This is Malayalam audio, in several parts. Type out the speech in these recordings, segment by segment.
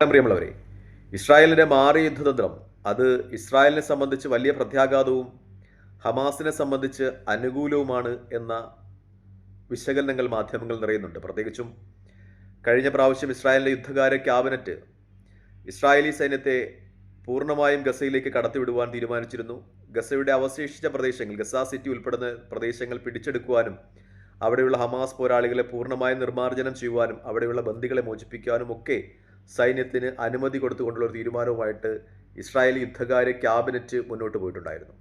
പ്രിയമുള്ളവരെ ഇസ്രായേലിന്റെ മാറിയ യുദ്ധതന്ത്രം അത് ഇസ്രായേലിനെ സംബന്ധിച്ച് വലിയ പ്രത്യാഘാതവും ഹമാസിനെ സംബന്ധിച്ച് അനുകൂലവുമാണ് എന്ന വിശകലനങ്ങൾ മാധ്യമങ്ങൾ നിറയുന്നുണ്ട്. പ്രത്യേകിച്ചും കഴിഞ്ഞ പ്രാവശ്യം ഇസ്രായേലിന്റെ യുദ്ധകാര ക്യാബിനറ്റ് ഇസ്രായേലി സൈന്യത്തെ പൂർണമായും ഗസയിലേക്ക് കടത്തിവിടുവാൻ തീരുമാനിച്ചിരുന്നു. ഗസയുടെ അവശേഷിച്ച പ്രദേശങ്ങൾ ഗസ സിറ്റി ഉൾപ്പെടുന്ന പ്രദേശങ്ങൾ പിടിച്ചെടുക്കുവാനും അവിടെയുള്ള ഹമാസ് പോരാളികളെ പൂർണമായും നിർമ്മാർജനം ചെയ്യുവാനും അവിടെയുള്ള ബന്ദികളെ മോചിപ്പിക്കുവാനും ഒക്കെ സൈന്യത്തിന് അനുമതി കൊടുത്തുകൊണ്ടുള്ള ഒരു തീരുമാനവുമായിട്ട് ഇസ്രായേൽ യുദ്ധകാര്യ ക്യാബിനറ്റ് മുന്നോട്ട് പോയിട്ടുണ്ടായിരുന്നു.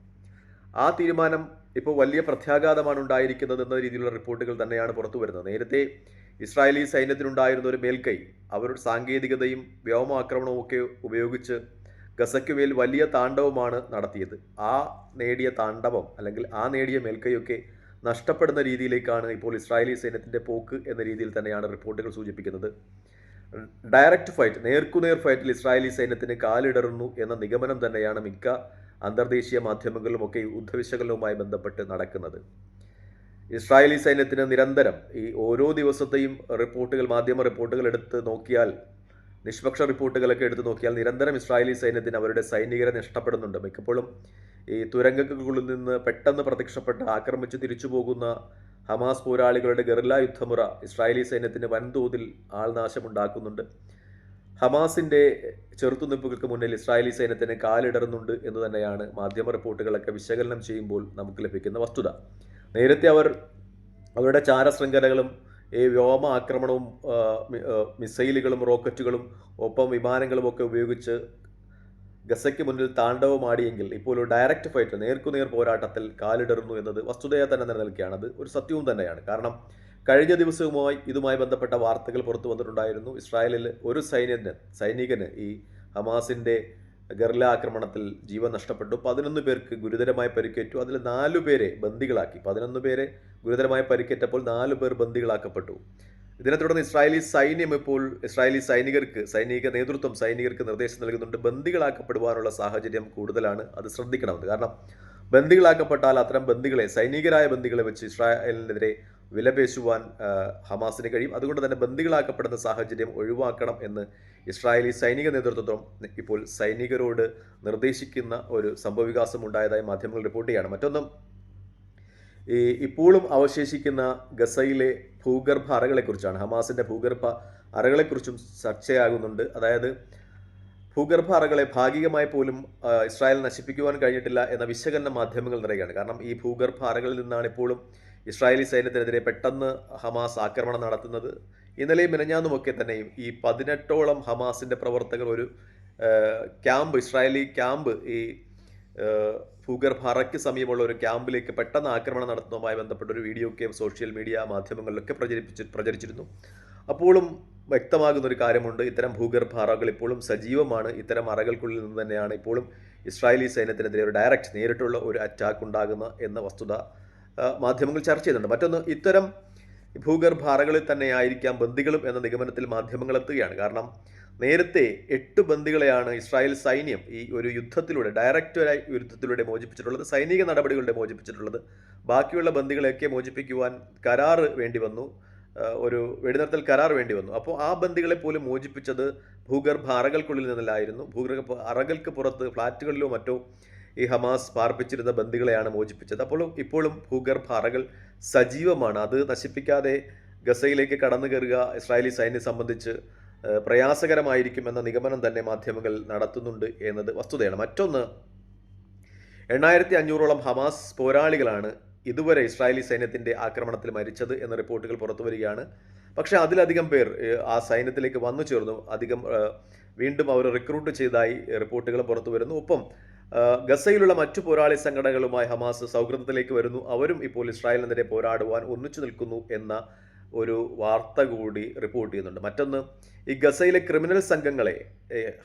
ആ തീരുമാനം ഇപ്പോൾ വലിയ പ്രത്യാഘാതമാണ് ഉണ്ടായിരിക്കുന്നത് എന്ന രീതിയിലുള്ള റിപ്പോർട്ടുകൾ തന്നെയാണ് പുറത്തു വരുന്നത്. നേരത്തെ ഇസ്രായേലി സൈന്യത്തിനുണ്ടായിരുന്ന ഒരു മേൽക്കൈ അവരുടെ സാങ്കേതികതയും വ്യോമാക്രമണവും ഒക്കെ ഉപയോഗിച്ച് ഗസയ്ക്ക് മേൽ വലിയ താണ്ഡവമാണ് നടത്തിയത്. ആ നേടിയ താണ്ഡവം അല്ലെങ്കിൽ ആ നേടിയ മേൽക്കൈയൊക്കെ നഷ്ടപ്പെടുന്ന രീതിയിലേക്കാണ് ഇപ്പോൾ ഇസ്രായേലി സൈന്യത്തിന്റെ പോക്ക് എന്ന രീതിയിൽ തന്നെയാണ് റിപ്പോർട്ടുകൾ സൂചിപ്പിക്കുന്നത്. ഡയറക്റ്റ് ഫൈറ്റ് നേർക്കുനേർ ഫൈറ്റിൽ ഇസ്രായേലി സൈന്യത്തിന് കാലിടറുന്നു എന്ന നിഗമനം തന്നെയാണ് മിക്ക അന്തർദേശീയ മാധ്യമങ്ങളിലും ഒക്കെ യുദ്ധവിശകലനവുമായി ബന്ധപ്പെട്ട് നടക്കുന്നത്. ഇസ്രായേലി സൈന്യത്തിന് നിരന്തരം ഈ ഓരോ ദിവസത്തെയും റിപ്പോർട്ടുകൾ മാധ്യമ റിപ്പോർട്ടുകൾ എടുത്ത് നോക്കിയാൽ നിഷ്പക്ഷ റിപ്പോർട്ടുകളൊക്കെ എടുത്ത് നോക്കിയാൽ നിരന്തരം ഇസ്രായേലി സൈന്യത്തിന് അവരുടെ സൈനികരെ നഷ്ടപ്പെടുന്നുണ്ട്. മിക്കപ്പോഴും ഈ തുരങ്കക്കുള്ളിൽ നിന്ന് പെട്ടെന്ന് പ്രത്യക്ഷപ്പെട്ട് ആക്രമിച്ച് തിരിച്ചു പോകുന്ന ഹമാസ് പോരാളികളുടെ ഗറില്ല യുദ്ധമുറ ഇസ്രായേലി സൈന്യത്തിന് വൻതോതിൽ ആൾനാശമുണ്ടാക്കുന്നുണ്ട്. ഹമാസിന്റെ ചെറുത്തുനിൽപ്പുകൾക്ക് മുന്നിൽ ഇസ്രായേലി സൈന്യത്തിന് കാലിടറുന്നുണ്ട് എന്ന് തന്നെയാണ് മാധ്യമ റിപ്പോർട്ടുകളൊക്കെ വിശകലനം ചെയ്യുമ്പോൾ നമുക്ക് ലഭിക്കുന്ന വസ്തുത. നേരത്തെ അവർ അവരുടെ ചാരശൃംഖലകളും ഈ വ്യോമ ആക്രമണവും മിസൈലുകളും റോക്കറ്റുകളും ഒപ്പം വിമാനങ്ങളും ഒക്കെ ഉപയോഗിച്ച് ഗസയ്ക്ക് മുന്നിൽ താണ്ഡവമാടിയെങ്കിൽ ഇപ്പോൾ ഒരു ഡയറക്റ്റ് ഫൈറ്റ് നേർക്കുനേർ പോരാട്ടത്തിൽ കാലിടറുന്നു എന്നത് വസ്തുതയെ തന്നെ നിലനിൽക്കുകയാണ്. അത് ഒരു സത്യവും തന്നെയാണ്. കാരണം കഴിഞ്ഞ ദിവസവുമായി ഇതുമായി ബന്ധപ്പെട്ട വാർത്തകൾ പുറത്തു വന്നിട്ടുണ്ടായിരുന്നു. ഇസ്രായേലിൽ ഒരു സൈന്യന് സൈനികന് ഈ ഹമാസിന്റെ ഗർല ആക്രമണത്തിൽ ജീവൻ നഷ്ടപ്പെട്ടു. പതിനൊന്ന് പേർക്ക് ഗുരുതരമായി പരിക്കേറ്റു. അതിൽ നാലു പേരെ ബന്ദികളാക്കി. പതിനൊന്ന് പേരെ ഗുരുതരമായി പരിക്കേറ്റപ്പോൾ നാലു പേർ ബന്ദികളാക്കപ്പെട്ടു. ഇതിനെ തുടർന്ന് ഇസ്രായേലി സൈന്യം ഇപ്പോൾ ഇസ്രായേലി സൈനികർക്ക് സൈനിക നേതൃത്വം സൈനികർക്ക് നിർദ്ദേശം നൽകുന്നുണ്ട്. ബന്ദികളാക്കപ്പെടുവാനുള്ള സാഹചര്യം കൂടുതലാണ്. അത് ശ്രദ്ധിക്കണമെന്ന്. കാരണം ബന്ദികളാക്കപ്പെട്ടാൽ അത്തരം ബന്ദികളെ സൈനികരായ ബന്ദികളെ വെച്ച് ഇസ്രായേലിനെതിരെ വിലപേശുവാൻ ഹമാസിന് കഴിയും. അതുകൊണ്ട് തന്നെ ബന്ദികളാക്കപ്പെടുന്ന സാഹചര്യം ഒഴിവാക്കണം എന്ന് ഇസ്രായേലി സൈനിക നേതൃത്വം ഇപ്പോൾ സൈനികരോട് നിർദ്ദേശിക്കുന്ന ഒരു സംഭവവികാസം ഉണ്ടായതായി മാധ്യമങ്ങൾ റിപ്പോർട്ട് ചെയ്യുകയാണ്. മറ്റൊന്നും ഈ ഇപ്പോഴും അവശേഷിക്കുന്ന ഗസയിലെ ഭൂഗർഭ അറകളെക്കുറിച്ചാണ് ഹമാസിന്റെ ഭൂഗർഭ അറകളെക്കുറിച്ചും ചർച്ചയാകുന്നുണ്ട്. അതായത് ഭൂഗർഭ അറകളെ ഭാഗികമായി പോലും ഇസ്രായേൽ നശിപ്പിക്കുവാൻ കഴിഞ്ഞിട്ടില്ല എന്ന വിശകലന മാധ്യമങ്ങൾ നിറയുകയാണ്. കാരണം ഈ ഭൂഗർഭ അറകളിൽ നിന്നാണ് ഇപ്പോഴും ഇസ്രായേലി സൈന്യത്തിനെതിരെ പെട്ടെന്ന് ഹമാസ് ആക്രമണം നടത്തുന്നത്. ഇന്നലെയും മിനഞ്ഞാന്നുമൊക്കെ തന്നെയും ഈ പതിനെട്ടോളം ഹമാസിന്റെ പ്രവർത്തകർ ഒരു ക്യാമ്പ് ഇസ്രായേലി ക്യാമ്പ് ഈ ആ, ഭൂഗർഭ അറയ്ക്ക് സമീപമുള്ള ഒരു ക്യാമ്പിലേക്ക് പെട്ടെന്ന് ആക്രമണം നടത്തുന്നതുമായി ബന്ധപ്പെട്ട ഒരു വീഡിയോ ഒക്കെ സോഷ്യൽ മീഡിയ മാധ്യമങ്ങളിലൊക്കെ പ്രചരിപ്പിച്ച് പ്രചരിച്ചിരുന്നു. അപ്പോഴും വ്യക്തമാകുന്ന ഒരു കാര്യമുണ്ട്. ഇത്തരം ഭൂഗർഭ അറകൾ ഇപ്പോഴും സജീവമാണ്. ഇത്തരം അറകൾക്കുള്ളിൽ നിന്ന് തന്നെയാണ് ഇപ്പോഴും ഇസ്രായേലി സൈന്യത്തിനെതിരെ ഒരു ഡയറക്റ്റ് നേരിട്ടുള്ള ഒരു അറ്റാക്ക് ഉണ്ടാകുന്ന എന്ന വസ്തുത മാധ്യമങ്ങൾ ചർച്ച ചെയ്യുന്നുണ്ട്. മറ്റൊന്ന് ഇത്തരം ഭൂഗർഭ അറകളിൽ തന്നെ ആയിരിക്കാം ബന്ദികളും എന്ന നിഗമനത്തിൽ മാധ്യമങ്ങൾ എത്തുകയാണ്. കാരണം നേരത്തെ എട്ട് ബന്ദികളെയാണ് ഇസ്രായേൽ സൈന്യം ഈ ഒരു യുദ്ധത്തിലൂടെ ഡയറക്റ്റായി യുദ്ധത്തിലൂടെ മോചിപ്പിച്ചിട്ടുള്ളത് സൈനിക നടപടികളുടെ മോചിപ്പിച്ചിട്ടുള്ളത്. ബാക്കിയുള്ള ബന്ദികളെയൊക്കെ മോചിപ്പിക്കുവാൻ കരാർ വേണ്ടി വന്നു. ഒരു വെടിനിർത്തൽ കരാർ വേണ്ടി വന്നു. അപ്പോൾ ആ ബന്ദികളെ പോലും മോചിപ്പിച്ചത് ഭൂഗർഭ അറകൾക്കുള്ളിൽ നിന്നല്ലായിരുന്നു. ഭൂഗർഭ അറകൾക്ക് പുറത്ത് ഫ്ലാറ്റുകളിലോ മറ്റോ ഈ ഹമാസ് പാർപ്പിച്ചിരുന്ന ബന്ദികളെയാണ് മോചിപ്പിച്ചത്. അപ്പോൾ ഇപ്പോഴും ഭൂഗർഭ അറകൾ സജീവമാണ്. അത് നശിപ്പിക്കാതെ ഗസയിലേക്ക് കടന്നു കയറുക ഇസ്രായേലി സൈന്യം സംബന്ധിച്ച് ആ, പ്രയാസകരമായിരിക്കും എന്ന നിഗമനം തന്നെ മാധ്യമങ്ങൾ നടത്തുന്നുണ്ട് എന്നത് വസ്തുതയാണ്. മറ്റൊന്ന് എണ്ണായിരത്തി അഞ്ഞൂറോളം ഹമാസ് പോരാളികളാണ് ഇതുവരെ ഇസ്രായേലി സൈന്യത്തിന്റെ ആക്രമണത്തിൽ മരിച്ചത് എന്ന റിപ്പോർട്ടുകൾ പുറത്തു വരികയാണ്. പക്ഷേ അതിലധികം പേർ ആ സൈന്യത്തിലേക്ക് വന്നു ചേർന്നു. അധികം വീണ്ടും അവർ റിക്രൂട്ട് ചെയ്തതായി റിപ്പോർട്ടുകൾ പുറത്തു വരുന്നു. ഒപ്പം ഗസയിലുള്ള മറ്റു പോരാളി സംഘടനകളുമായി ഹമാസ് സൗഹൃദത്തിലേക്ക് വരുന്നു. അവരും ഇപ്പോൾ ഇസ്രായേലിനെതിരെ പോരാടുവാൻ ഒന്നിച്ചു നിൽക്കുന്നു എന്ന ഒരു വാർത്ത കൂടി റിപ്പോർട്ട് ചെയ്യുന്നുണ്ട്. മറ്റൊന്ന് ഈ ഗസയിലെ ക്രിമിനൽ സംഘങ്ങളെ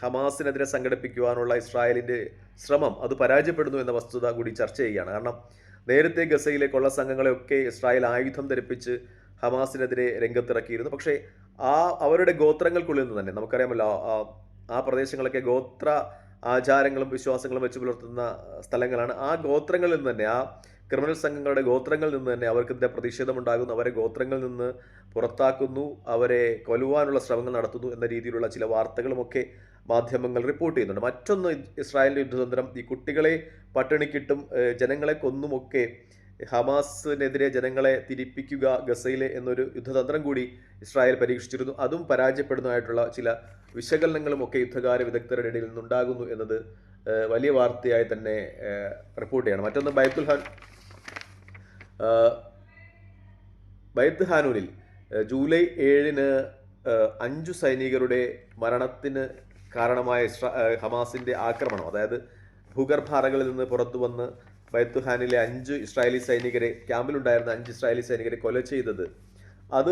ഹമാസിനെതിരെ സംഘടിപ്പിക്കുവാനുള്ള ഇസ്രായേലിന്റെ ശ്രമം അത് പരാജയപ്പെടുന്നു എന്ന വസ്തുത കൂടി ചർച്ച ചെയ്യുകയാണ്. കാരണം നേരത്തെ ഗസയിലെ കൊള്ള സംഘങ്ങളെയൊക്കെ ഇസ്രായേൽ ആയുധം ധരിപ്പിച്ച് ഹമാസിനെതിരെ രംഗത്തിറക്കിയിരുന്നു. പക്ഷേ ആ അവരുടെ ഗോത്രങ്ങൾക്കുള്ളിൽ നിന്ന് തന്നെ നമുക്കറിയാമല്ലോ ആ- പ്രദേശങ്ങളൊക്കെ ഗോത്ര ആചാരങ്ങളും വിശ്വാസങ്ങളും വെച്ച് പുലർത്തുന്ന സ്ഥലങ്ങളാണ്. ആ ഗോത്രങ്ങളിൽ നിന്ന് തന്നെ ആ ക്രിമിനൽ സംഘങ്ങളുടെ ഗോത്രങ്ങളിൽ നിന്ന് തന്നെ അവർക്കെതിരെ പ്രതിഷേധമുണ്ടാകുന്നു. അവരെ ഗോത്രങ്ങളിൽ നിന്ന് പുറത്താക്കുന്നു. അവരെ കൊല്ലുവാനുള്ള ശ്രമങ്ങൾ നടത്തുന്നു എന്ന രീതിയിലുള്ള ചില വാർത്തകളുമൊക്കെ മാധ്യമങ്ങൾ റിപ്പോർട്ട് ചെയ്യുന്നുണ്ട്. മറ്റൊന്ന് ഇസ്രായേലിന്റെ യുദ്ധതന്ത്രം. ഈ കുട്ടികളെ പട്ടിണിക്കിട്ടും ജനങ്ങളെ കൊന്നുമൊക്കെ ഹമാസിനെതിരെ ജനങ്ങളെ തിരിപ്പിക്കുക ഗസയിലെ എന്നൊരു യുദ്ധതന്ത്രം കൂടി ഇസ്രായേൽ പരീക്ഷിച്ചിരുന്നു. അതും പരാജയപ്പെടുന്നതായിട്ടുള്ള ചില വിശകലനങ്ങളും ഒക്കെ യുദ്ധകാല വിദഗ്ധരുടെ ഇടയിൽ നിന്നുണ്ടാകുന്നു എന്നത് വലിയ വാർത്തയായി തന്നെ റിപ്പോർട്ട് ചെയ്യണം. മറ്റൊന്ന് ബൈബുൽ ഹാൻ. ബൈത്ത് ഹാനൂനിൽ ജൂലൈ ഏഴിന് അഞ്ചു സൈനികരുടെ മരണത്തിന് കാരണമായ ഹമാസിന്റെ ആക്രമണം അതായത് ഭൂഗർഭാറകളിൽ നിന്ന് പുറത്തു വന്ന് ബൈത്തുഹാനിലെ അഞ്ച് ഇസ്രായേലി സൈനികരെ ക്യാമ്പിലുണ്ടായിരുന്ന അഞ്ച് ഇസ്രായേലി സൈനികരെ കൊല ചെയ്തത് അത്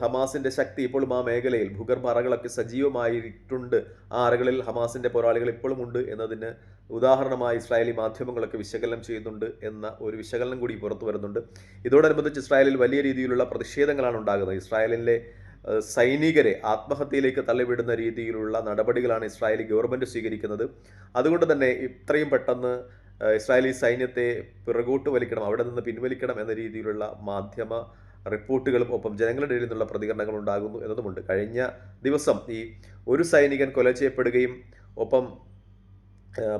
ഹമാസിന്റെ ശക്തി ഇപ്പോഴും ആ മേഖലയിൽ ഭൂഗർഭ അറകളൊക്കെ സജീവമായിട്ടുണ്ട്. ആ അറകളിൽ ഹമാസിന്റെ പോരാളികൾ ഇപ്പോഴും ഉണ്ട് എന്നതിന് ഉദാഹരണമായി ഇസ്രായേലി മാധ്യമങ്ങളൊക്കെ വിശകലനം ചെയ്യുന്നുണ്ട് എന്ന ഒരു വിശകലനം കൂടി പുറത്തു വരുന്നുണ്ട്. ഇതോടനുബന്ധിച്ച് ഇസ്രായേലിൽ വലിയ രീതിയിലുള്ള പ്രതിഷേധങ്ങളാണ് ഉണ്ടാകുന്നത്. ഇസ്രായേലിലെ സൈനികരെ ആത്മഹത്യയിലേക്ക് തള്ളിവിടുന്ന രീതിയിലുള്ള നടപടികളാണ് ഇസ്രായേലി ഗവൺമെന്റ് സ്വീകരിക്കുന്നത്. അതുകൊണ്ട് തന്നെ ഇത്രയും പെട്ടെന്ന് ഇസ്രായേലി സൈന്യത്തെ പിറകോട്ട് വലിക്കണം അവിടെ നിന്ന് പിൻവലിക്കണം എന്ന രീതിയിലുള്ള മാധ്യമ റിപ്പോർട്ടുകളും ഒപ്പം ജനങ്ങളുടെ ഇടയിൽ നിന്നുള്ള പ്രതികരണങ്ങൾ ഉണ്ടാകുന്നു എന്നതുമുണ്ട്. കഴിഞ്ഞ ദിവസം ഈ ഒരു സൈനികൻ കൊല ചെയ്യപ്പെടുകയും ഒപ്പം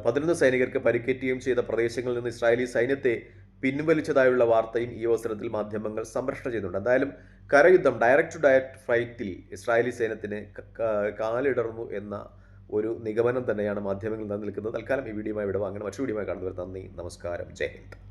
പതിനൊന്ന് സൈനികർക്ക് പരിക്കേറ്റുകയും ചെയ്ത പ്രദേശങ്ങളിൽ നിന്ന് ഇസ്രായേലി സൈന്യത്തെ പിൻവലിച്ചതായുള്ള വാർത്തയും ഈ അവസരത്തിൽ മാധ്യമങ്ങൾ സംരക്ഷണം ചെയ്യുന്നുണ്ട്. എന്തായാലും കരയുദ്ധം ഡയറക്റ്റ് ടു ഡയറക്റ്റ് ഫ്ലൈറ്റിൽ ഇസ്രായേലി സൈന്യത്തിന് കാലിടർന്നു എന്ന ഒരു നിഗമനം തന്നെയാണ് മാധ്യമങ്ങളിൽ നിന്ന് നിൽക്കുന്നത് തൽക്കാലം ഈ വീഡിയോയുമായി വിടവാങ്ങണം മറ്റു വീഡിയോയുമായി കാണുന്നവർ നന്ദി നമസ്കാരം ജയ് ഹിന്ദ്.